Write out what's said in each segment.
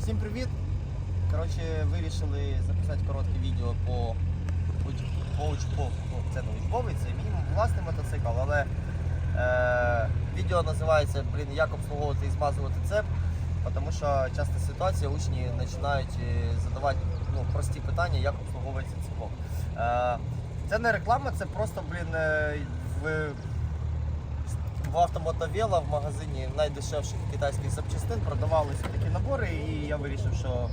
Всім привіт! Коротше, вирішили записати коротке відео по, по. Ну, це не учбовий, це мій власний мотоцикл, але е, відео називається блін, як обслуговувати і змазувати цеп, тому що часто ситуація учні починають е, задавати ну, прості питання, як обслуговується цепок. Е, це не реклама, це просто блін, е, в в автомотовела в магазині найдешевших китайських запчастин продавалися такі набори, і я вирішив, що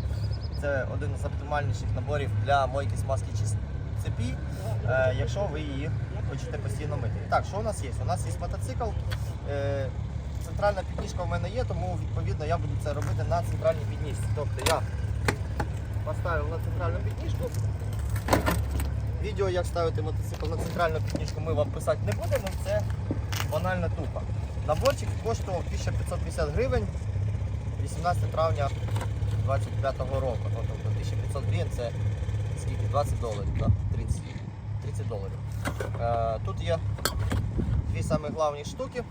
це один з оптимальніших наборів для мойки смазки чис- цепі, е, якщо ви її хочете постійно мити. Так, що у нас є? У нас є мотоцикл. Е, центральна підніжка у мене є, тому відповідно я буду це робити на центральній підніжці. Тобто я поставив на центральну підніжку. Відео, як ставити мотоцикл на центральну підніжку, ми вам писати не будемо. Це банально тупо. Наборчик коштував 1550 гривень 18 травня 25 року. Тобто 1500 гривень це скільки? 20 доларів, так? 30, 30 доларів. Е, тут є дві самі головні штуки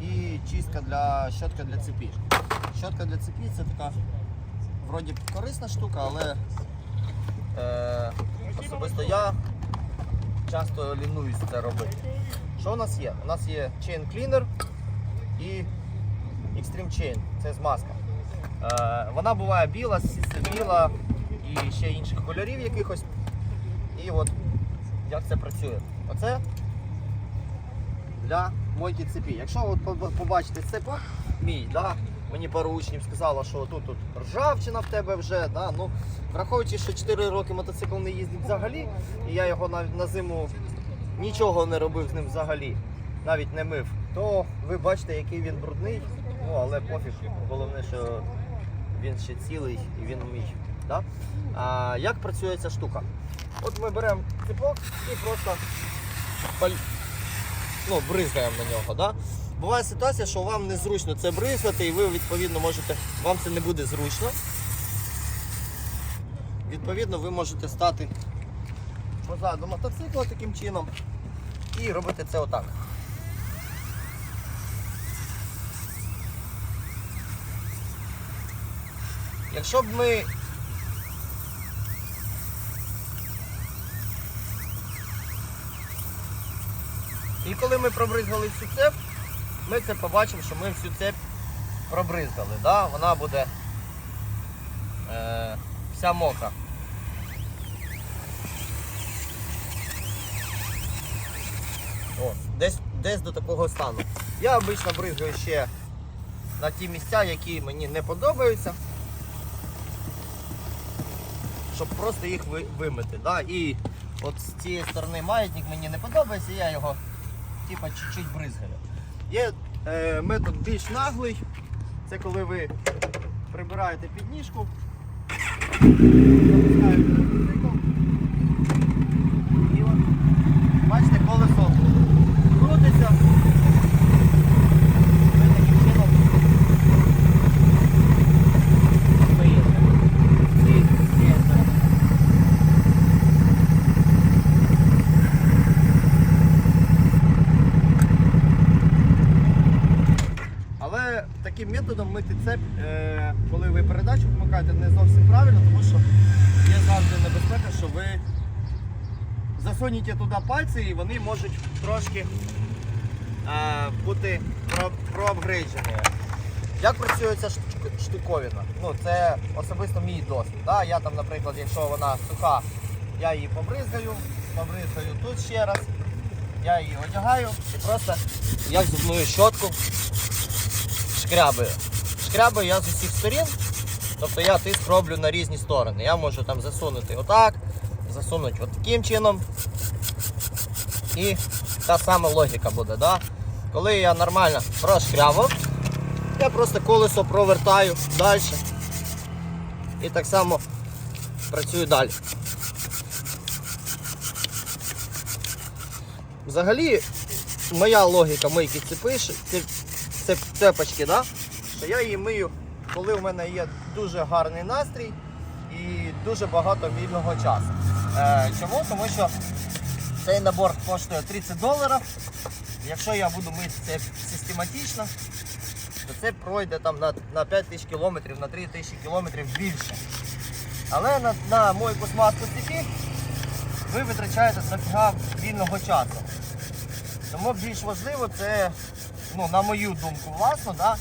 і чистка для щотка для цепі. Щотка для цепі це така вроді корисна штука, але е, особисто я часто лінуюсь це робити. Що у нас є? У нас є Chain Cleaner і Extreme Chain. Це змазка. Е, вона буває біла, біла і ще інших кольорів якихось. І от як це працює. Оце для мойки цепі. Якщо от по- побачите цепок мій, да, мені пару учнів сказало, що тут, тут ржавчина в тебе вже. Да, ну, враховуючи, що 4 роки мотоцикл не їздить взагалі, і я його навіть на зиму нічого не робив з ним взагалі, навіть не мив, то ви бачите, який він брудний. Ну, але пофіг. Головне, що він ще цілий і він мій. Да? А, як працює ця штука? От ми беремо ціпок і просто ну, бризгаємо на нього. Да? Буває ситуація, що вам незручно це бризгати, і ви відповідно можете, вам це не буде зручно. Відповідно, ви можете стати позаду мотоцикла таким чином і робити це отак. Якщо б ми І коли ми пробризгали всю цеп, ми це побачимо, що ми всю цеп пробризгали. Да? Вона буде е, вся мокра. О, десь, десь до такого стану. Я обично бризгаю ще на ті місця, які мені не подобаються. Щоб просто їх ви- вимити. Да? І от з цієї сторони маятник мені не подобається, я його типа чуть-чуть бризгаю. Є е, метод більш наглий. Це коли ви прибираєте підніжку, запускаєте мотоцикл. І от, бачите, колесо крутиться. Ви таким чином миєте. І з цієї сторони. Але таким методом мити цеп, е, коли ви передачу вмикаєте, не зовсім правильно, тому що є завжди небезпека, що ви засунете туди пальці і вони можуть трошки е, бути про-. Як працює ця штуковина? Ну, це особисто мій досвід. Да? Я там, наприклад, якщо вона суха, я її побризгаю, побризгаю тут ще раз, я її одягаю і просто як зубною щотку шкрябаю. Шкрябаю я з усіх сторін, тобто я тиск роблю на різні сторони. Я можу там засунути отак, засунути от таким чином. І та сама логіка буде. Да? Коли я нормально прошкрябав, я просто колесо провертаю далі. І так само працюю далі. Взагалі, моя логіка мийки цепи, цеп, цеп, цепочки, да? що я її мию, коли у мене є дуже гарний настрій і дуже багато вільного часу. Е, чому? Тому що цей набор коштує 30 доларів. Якщо я буду мити це систематично, то це пройде там на, на 5 тисяч кілометрів, на 3 тисячі кілометрів більше. Але на, на мойку смазку цепі ви витрачаєте дофіга вільного часу. Тому більш важливо це, ну, на мою думку, власно, да,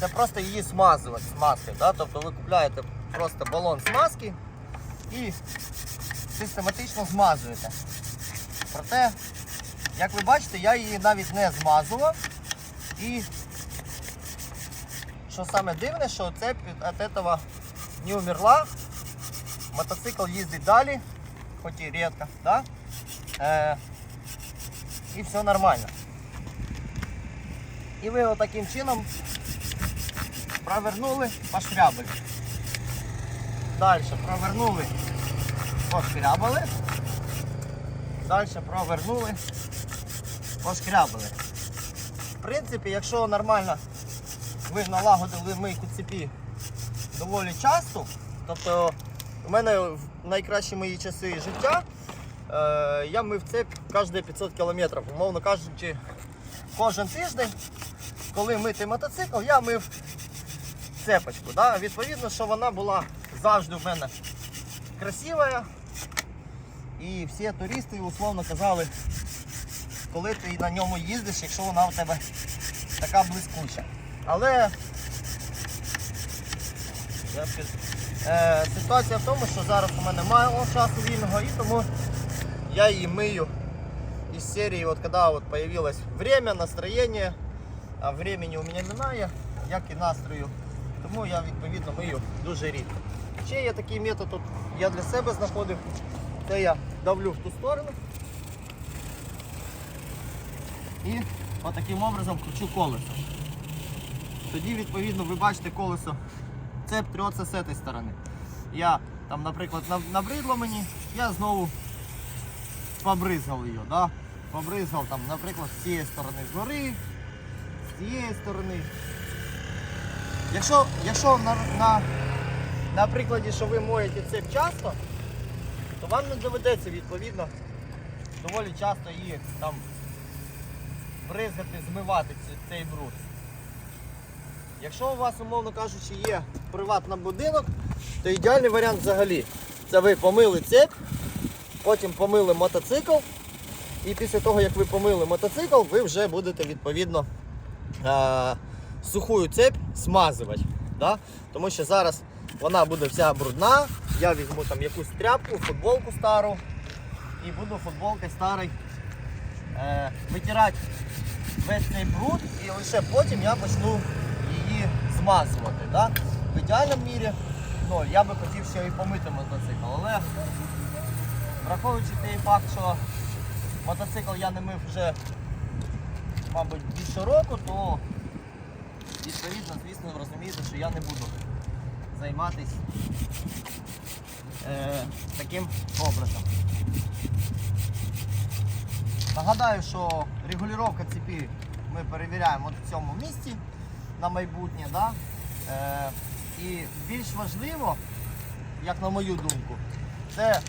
це просто її смазувати смазкою. Да? Тобто ви купляєте просто балон смазки і систематично змазуєте. Проте, як ви бачите, я її навіть не змазував. І що саме дивне, що цепь від цього не умерла. Мотоцикл їздить далі, хоч і рідко, да? Е, і все нормально. І ви отаким чином провернули, пошкрябали. Далі провернули, пошкрябали. Далі провернули, пошкрябали. В принципі, якщо нормально ви налагодили мийку цепі доволі часто, тобто у мене в найкращі мої часи життя, е, я мив цеп кожні 500 кілометрів, умовно кажучи, кожен тиждень, коли мити мотоцикл, я мив цепочку. Да? Відповідно, що вона була завжди в мене красива. І всі туристи условно казали, коли ти на ньому їздиш, якщо вона у тебе така блискуча. Але е, ситуація в тому, що зараз у мене мало часу вільного і тому я її мию із серії, от коли от появилось время, настроєння, а времени у мене немає, як і настрою. Тому я відповідно мию дуже рідко. Ще є такий метод, от я для себе знаходив. Це я давлю в ту сторону. І отаким образом кручу колесо. Тоді, відповідно, ви бачите колесо. Цеп трется з цієї сторони. Я там, наприклад, набридло мені, я знову побризгав її. Да? Побризгав там, наприклад, з цієї сторони згори, з цієї сторони. Якщо, якщо на, на, на прикладі, що ви моєте цеп часто, то вам не доведеться відповідно доволі часто її там бризгати, змивати цей бруд. Якщо у вас, умовно кажучи, є приватний будинок, то ідеальний варіант взагалі. Це ви помили цеп, потім помили мотоцикл, і після того, як ви помили мотоцикл, ви вже будете відповідно е- сухую цеп смазувати. Да? Тому що зараз вона буде вся брудна. Я візьму там якусь тряпку, футболку стару і буду футболкою старою е, витирати весь цей бруд і лише потім я почну її змазувати. Да? В ідеальному мірі ну, я би хотів ще і помити мотоцикл, але враховуючи той факт, що мотоцикл я не мив вже, мабуть, більше року, то відповідно, звісно, розумієте, що я не буду займатися е, таким образом. Нагадаю, що регулювання цепі ми перевіряємо в цьому місці на майбутнє. Да? Е, і більш важливо, як на мою думку, це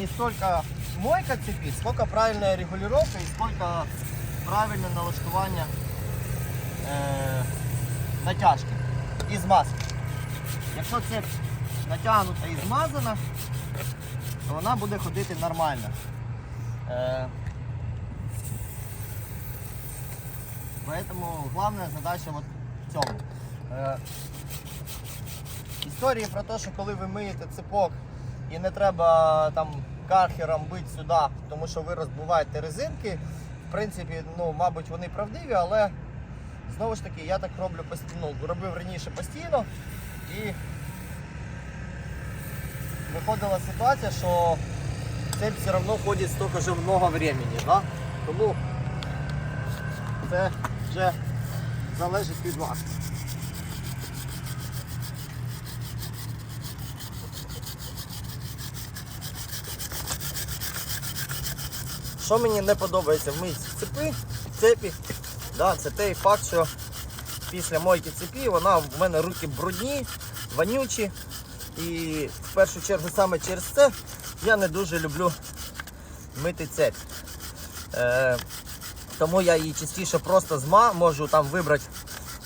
не стільки мойка цепи, скільки правильна регулювання і скільки правильне налаштування е, натяжки і змазки. Якщо цеп натягнута і змазана, то вона буде ходити нормально. Е, Поэтому задача в цьому. Е, історії про те, що коли ви миєте цепок і не треба там кархером бити сюди, тому що ви розбиваєте резинки, в принципі, ну, мабуть, вони правдиві, але знову ж таки я так роблю постійно, ну, робив раніше постійно і виходила ситуація, що цепь все равно ходить столько же много времени, да? Тому це вже залежить від вас. Що мені не подобається в мийці цепи, цепі, да, це той факт, що після мойки цепі вона в мене руки брудні, вонючі. І в першу чергу саме через це я не дуже люблю мити цепь. Е, Тому я її частіше просто зма, можу там вибрати.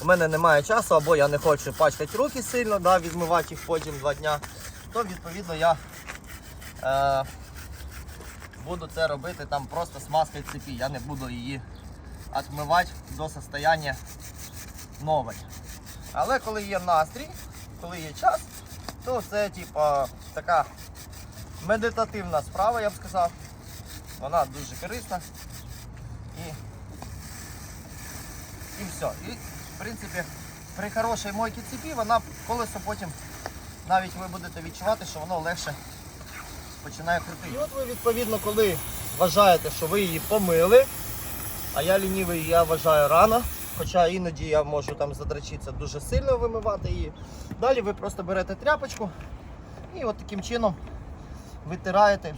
У мене немає часу, або я не хочу пачкати руки сильно, да, відмивати їх потім два дня. То відповідно я е, буду це робити там просто смазкою цепі. Я не буду її відмивати до состояння нової. Але коли є настрій, коли є час, то це типа така медитативна справа, я б сказав. Вона дуже корисна. І, і все. І в принципі при хорошій мойці цепі вона колесо потім навіть ви будете відчувати, що воно легше починає крутити. І от ви відповідно, коли вважаєте, що ви її помили, а я лінівий, я вважаю рано. Хоча іноді я можу там задрачитися дуже сильно вимивати її. Далі ви просто берете тряпочку і от таким чином витираєте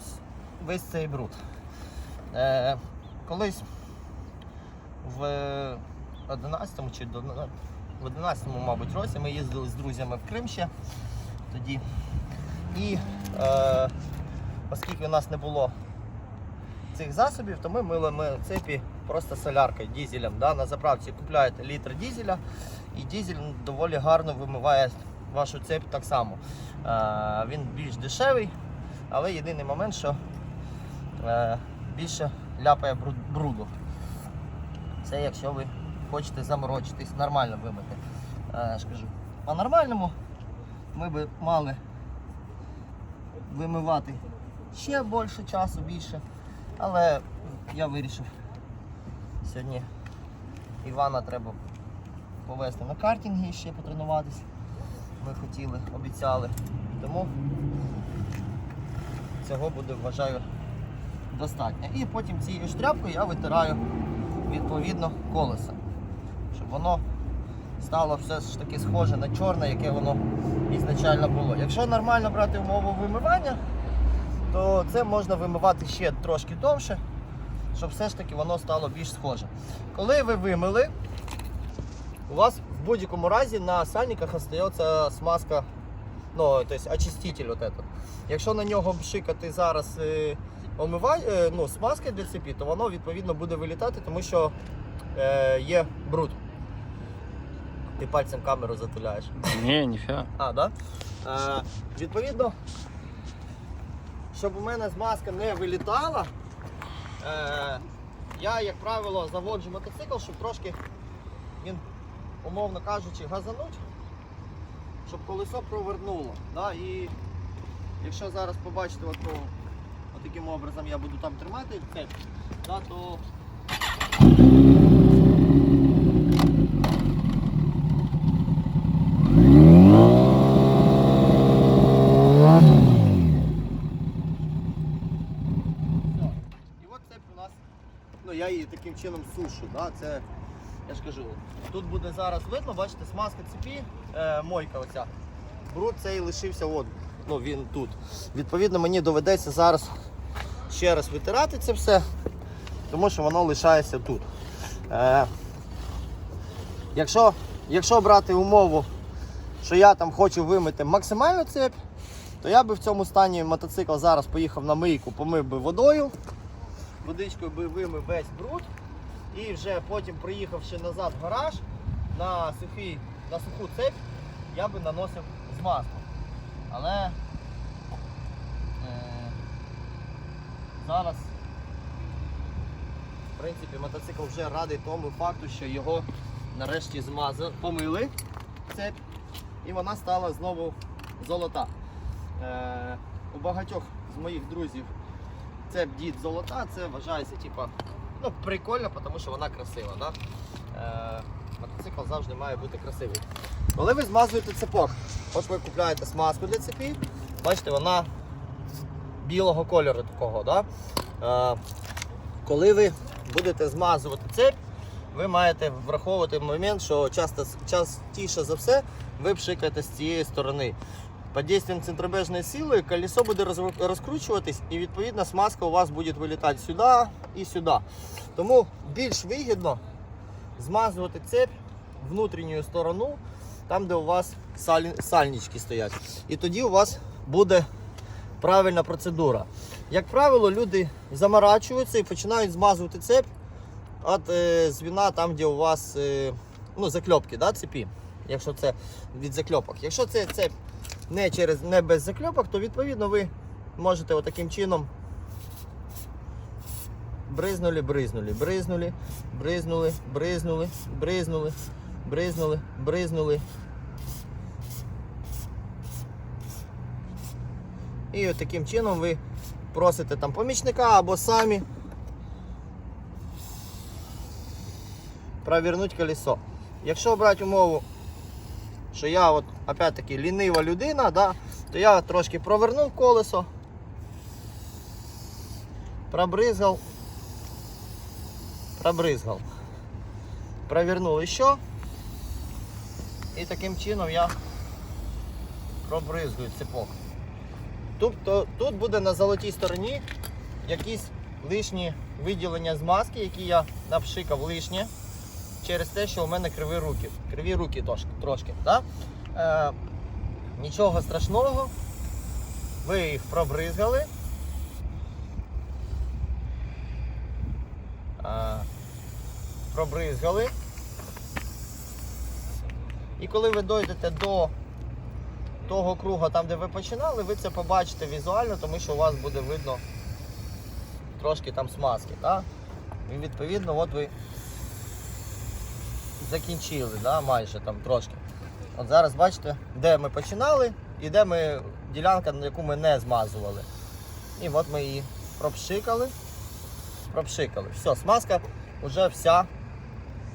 весь цей бруд. Е, колись в 11-му чи в 11-му, мабуть, році ми їздили з друзями в Крим ще тоді. І е, оскільки у нас не було цих засобів, то ми мили ми цепі просто соляркою, дізелем. Да? На заправці купляєте літр дізеля, і дізель доволі гарно вимиває вашу цепь так само. Е, він більш дешевий, але єдиний момент, що е, більше ляпає бруд- бруду. Це якщо ви хочете заморочитись, нормально вимити. Е, кажу, по-нормальному ми би мали вимивати ще більше часу, більше. Але я вирішив сьогодні Івана треба повезти на картинги ще потренуватися. Ми хотіли, обіцяли. Тому цього буде, вважаю, достатньо. І потім цією штряпкою я витираю відповідно колесо, щоб воно стало все ж таки схоже на чорне, яке воно ізначально було. Якщо нормально брати умову вимивання, то це можна вимивати ще трошки довше, щоб все ж таки воно стало більш схоже. Коли ви вимили, у вас в будь-якому разі на сальниках остається смазка, ну, тобто очиститель вот этот. Якщо на нього пшикати зараз е, омивай, е, ну, смазка для цепі, то воно відповідно буде вилітати, тому що е, є бруд. Ти пальцем камеру затуляєш. Не, нифига. А, да? Е, відповідно, щоб у мене змазка не вилітала, е, я, як правило, заводжу мотоцикл, щоб трошки він, умовно кажучи, газануть, щоб колесо провернуло. Да? І якщо зараз побачите, от, от таким образом я буду там тримати цепь, да, то Все. І от цепь у нас, ну я її таким чином сушу. Да? Це, я ж кажу, тут буде зараз видно, бачите, смазка цепі, е, мойка оця. Бруд цей лишився от, ну він тут. Відповідно, мені доведеться зараз ще раз витирати це все, тому що воно лишається тут. Е, якщо, якщо брати умову, що я там хочу вимити максимальну цепь, то я би в цьому стані мотоцикл зараз поїхав на мийку, помив би водою, водичкою би вимив весь бруд і вже потім приїхавши назад в гараж на, сухий, на суху цепь, я би наносив змазку. Але е, зараз в принципі мотоцикл вже радий тому факту, що його нарешті змазали, помили цепь і вона стала знову золота. Е, у багатьох з моїх друзів це дід золота, це вважається типа, ну, прикольно, тому що вона красива. Да? Е, мотоцикл завжди має бути красивий. Коли ви змазуєте цепок, от ви купляєте смазку для цепів, бачите, вона білого кольору такого. Да? Е, коли ви будете змазувати цепь, ви маєте враховувати момент, що часто, частіше за все ви пшикаєте з цієї сторони. Під дійством центробежної сили колесо буде роз- розкручуватись і відповідно смазка у вас буде вилітати сюди і сюди. Тому більш вигідно змазувати цепь внутрішню сторону, там де у вас саль- сальнички стоять. І тоді у вас буде правильна процедура. Як правило, люди заморачуються і починають змазувати цепь от е, звіна там, де у вас е, ну, закльопки, да, цепі. Якщо це від закльопок. Якщо це цепь не, через, не без закльопок, то відповідно ви можете отаким чином бризнули, бризнули, бризнули, бризнули, бризнули, бризнули, бризнули, бризнули. І от таким чином ви просите там помічника або самі провернуть колесо. Якщо брати умову, що я от опять-таки лінива людина, да, то я трошки провернув колесо, пробризгав, пробризгав, провернув ще. І таким чином я пробризгую цепок. Тобто тут буде на золотій стороні якісь лишні виділення змазки, які я напшикав лишнє через те, що у мене криві руки. Криві руки трошки. трошки да? е, нічого страшного. Ви їх пробризгали. Е, пробризгали. І коли ви дойдете до того круга, там де ви починали, ви це побачите візуально, тому що у вас буде видно трошки там смазки. Да? І відповідно от ви закінчили, да? майже там трошки. От зараз бачите, де ми починали і де ми ділянка, на яку ми не змазували. І от ми її пропшикали. Пропшикали. Все, смазка вже вся.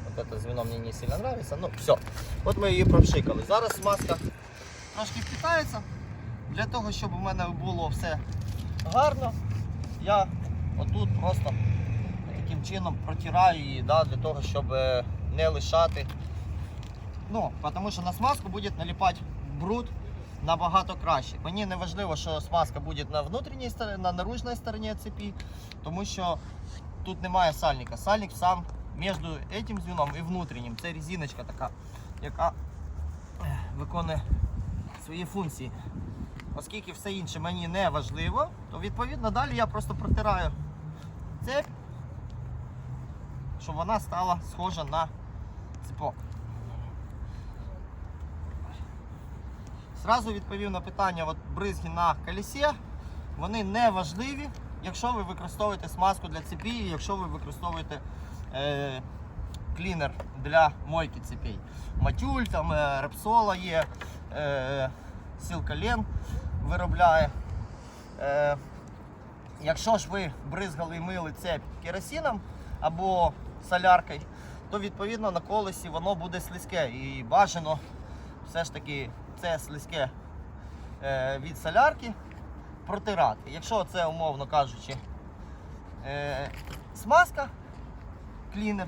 Вот это звено мені не сильно нравится. Ну, все. От ми її пропшикали. Зараз смазка трошки впітається. Для того, щоб у мене було все гарно, я отут просто таким чином протираю її, да, для того, щоб е, не лишати. Ну, тому що на смазку буде наліпати бруд набагато краще. Мені не важливо, що смазка буде на внутрішній стороні, на наружній стороні цепі, тому що тут немає сальника. Сальник сам між цим звіном і внутрішнім. Це резиночка така, яка виконує свої функції. Оскільки все інше мені не важливо, то відповідно далі я просто протираю цепь, щоб вона стала схожа на цепок. Зразу відповів на питання, от бризги на колесі, вони не важливі, якщо ви використовуєте смазку для цепі, якщо ви використовуєте е, клінер для мойки цепей. Матюль, там е, репсола є, е, сілкален виробляє. Е, якщо ж ви бризгали і мили цепь керосином або соляркою, то відповідно на колесі воно буде слизьке. І бажано все ж таки це слизьке е, від солярки протирати. Якщо це, умовно кажучи, е, смазка, клінер,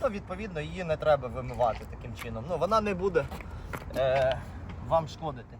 то відповідно її не треба вимивати таким чином. Ну, вона не буде е, вам шкодити.